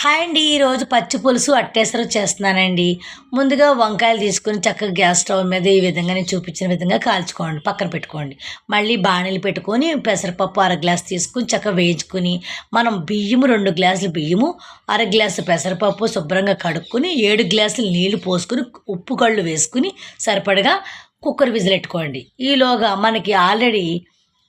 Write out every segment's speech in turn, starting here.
Hi అండి ఈరోజు పచ్చి పులుసు అట్టేసరు చేస్తున్నానండి. ముందుగా వంకాయలు తీసుకొని చక్కగా గ్యాస్ స్టవ్ మీద ఈ విధంగా నేను చూపించిన విధంగా కాల్చుకోండి పక్కన పెట్టుకోండి. మళ్ళీ బాణీలు పెట్టుకొని పెసరపప్పు అర గ్లాస్ తీసుకుని చక్కగా వేయించుకుని మనం బియ్యము రెండు గ్లాసులు బియ్యము అర గ్లాసు పెసరపప్పు శుభ్రంగా కడుక్కొని ఏడు గ్లాసులు నీళ్ళు పోసుకుని ఉప్పు కళ్ళు వేసుకుని సరిపడగా కుక్కర్ విజిలెట్టుకోండి ఈలోగా మనకి ఆల్రెడీ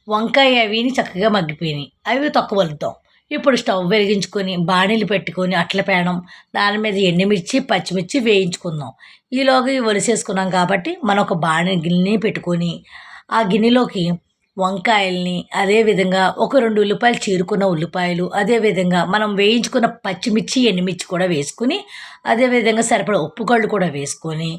వంకాయ అవిని చక్కగా మగ్గిపోయినాయి. అవి తక్కువ వలుద్దాం ఇప్పుడు స్టవ్ వెలిగించుకొని బాణీలు పెట్టుకొని అట్ల పేడం దాని మీద ఎండుమిర్చి పచ్చిమిర్చి వేయించుకుందాం. ఈలోగా ఇవి ఒలిసేసుకున్నాం కాబట్టి మనం ఒక బాణీ గిన్నె పెట్టుకొని ఆ గిన్నెలోకి వంకాయల్ని అదేవిధంగా ఒక రెండు ఉల్లిపాయలు చీరుకున్న ఉల్లిపాయలు అదేవిధంగా మనం వేయించుకున్న పచ్చిమిర్చి ఎండుమిర్చి కూడా వేసుకుని అదేవిధంగా సరిపడ ఉప్పుగళ్ళు కూడా వేసుకొని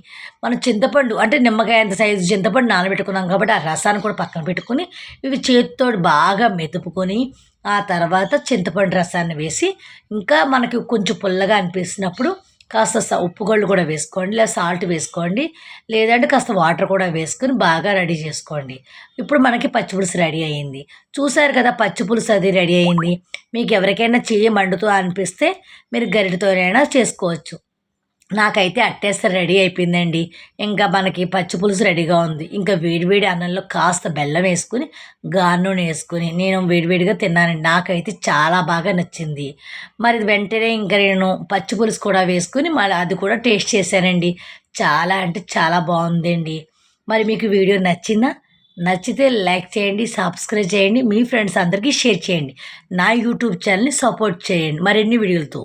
మనం చింతపండు అంటే నిమ్మకాయ అంత సైజు చింతపండు నానబెట్టుకున్నాం కాబట్టి ఆ రసాన్ని కూడా పక్కన పెట్టుకుని ఇవి చేతితో బాగా మెతుపుకొని ఆ తర్వాత చింతపండు రసాన్ని వేసి ఇంకా మనకి కొంచెం పుల్లగా అనిపిస్తున్నప్పుడు కాస్త ఉప్పుగళ్ళు కూడా వేసుకోండి లేదా సాల్ట్ వేసుకోండి లేదంటే కాస్త వాటర్ కూడా వేసుకొని బాగా రెడీ చేసుకోండి. ఇప్పుడు మనకి పచ్చిపులుసు రెడీ అయ్యింది చూసారు కదా పచ్చిపులుసు అది రెడీ అయ్యింది మీకు ఎవరికైనా చెయ్యి మండుతూ అనిపిస్తే మీరు గరిటతోనైనా చేసుకోవచ్చు. నాకైతే అట్టేస్తే రెడీ అయిపోయిందండి. ఇంకా మనకి పచ్చి పులుసు రెడీగా ఉంది. ఇంకా వేడివేడి అన్నంలో కాస్త బెల్లం వేసుకుని గార్నూనె వేసుకుని నేను వేడివేడిగా తిన్నానండి. నాకైతే చాలా బాగా నచ్చింది. మరి వెంటనే ఇంకా నేను పచ్చి పులుసు కూడా వేసుకుని మళ్ళీ అది కూడా టేస్ట్ చేశానండి. చాలా అంటే చాలా బాగుందండి. మరి మీకు వీడియో నచ్చిందా? నచ్చితే లైక్ చేయండి సబ్స్క్రైబ్ చేయండి మీ ఫ్రెండ్స్ అందరికీ షేర్ చేయండి. నా యూట్యూబ్ ఛానల్ని సపోర్ట్ చేయండి. మరిన్ని వీడియోలతో.